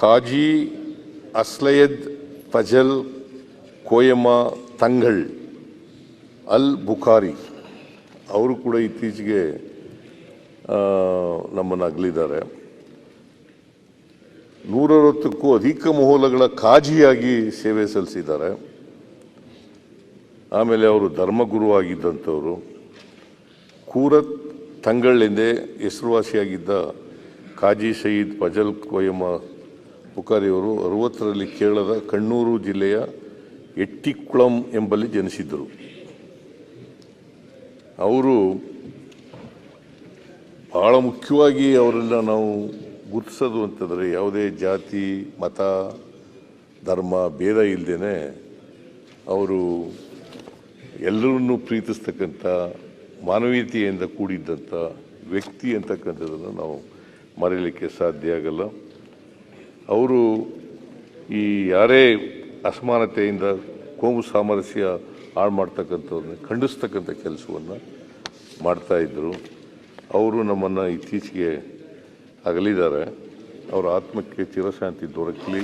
ಕಾಜಿ ಅಸ್ಲಯದ್, ಫಜಲ್ ಕೋಯಮ್ಮ ತಂಗಳ್ ಅಲ್ ಬುಖಾರಿ ಅವರು ಕೂಡ ಇತ್ತೀಚೆಗೆ ನಮ್ಮನ್ನು ಅಗಲಿದ್ದಾರೆ. ನೂರವತ್ತಕ್ಕೂ ಅಧಿಕ ಮಹೋಲಗಳ ಕಾಜಿಯಾಗಿ ಸೇವೆ ಸಲ್ಲಿಸಿದ್ದಾರೆ. ಆಮೇಲೆ ಅವರು ಧರ್ಮಗುರು ಆಗಿದ್ದಂಥವರು. ಕೂರತ್ ತಂಗಳ್ ಎಂದೇ ಹೆಸರುವಾಸಿಯಾಗಿದ್ದ ಕಾಜಿ ಸಯೀದ್ ಫಜಲ್ ಕೊಯಮ ಪುಕಾರಿಯವರು ಅರುವತ್ತರಲ್ಲಿ ಕೇರಳದ ಕಣ್ಣೂರು ಜಿಲ್ಲೆಯ ಎಟ್ಟಿಕುಳಂ ಎಂಬಲ್ಲಿ ಜನಿಸಿದ್ದರು. ಅವರು ಬಹಳ ಮುಖ್ಯವಾಗಿ ಅವರೆಲ್ಲ ನಾವು ಗುರುತಿಸೋದು ಅಂತಂದರೆ ಯಾವುದೇ ಜಾತಿ, ಮತ, ಧರ್ಮ, ಭೇದ ಇಲ್ಲದೇ ಅವರು ಎಲ್ಲರನ್ನೂ ಪ್ರೀತಿಸ್ತಕ್ಕಂಥ ಮಾನವೀಯತೆಯಿಂದ ಕೂಡಿದ್ದಂಥ ವ್ಯಕ್ತಿ ಅಂತಕ್ಕಂಥದ್ದನ್ನು ನಾವು ಮರೆಯಲಿಕ್ಕೆ ಸಾಧ್ಯ ಆಗಲ್ಲ. ಅವರು ಈ ಯಾರೇ ಅಸಮಾನತೆಯಿಂದ ಕೋಮು ಸಾಮರಸ್ಯ ಹಾಳು ಮಾಡ್ತಕ್ಕಂಥವ್ರನ್ನ, ಖಂಡಿಸ್ತಕ್ಕಂಥ ಕೆಲಸವನ್ನು ಮಾಡ್ತಾಯಿದ್ರು ಅವರು ನಮ್ಮನ್ನು ಇತ್ತೀಚೆಗೆ ಅಗಲಿದ್ದಾರೆ. ಅವರ ಆತ್ಮಕ್ಕೆ ಚಿರಶಾಂತಿ ದೊರಕಲಿ.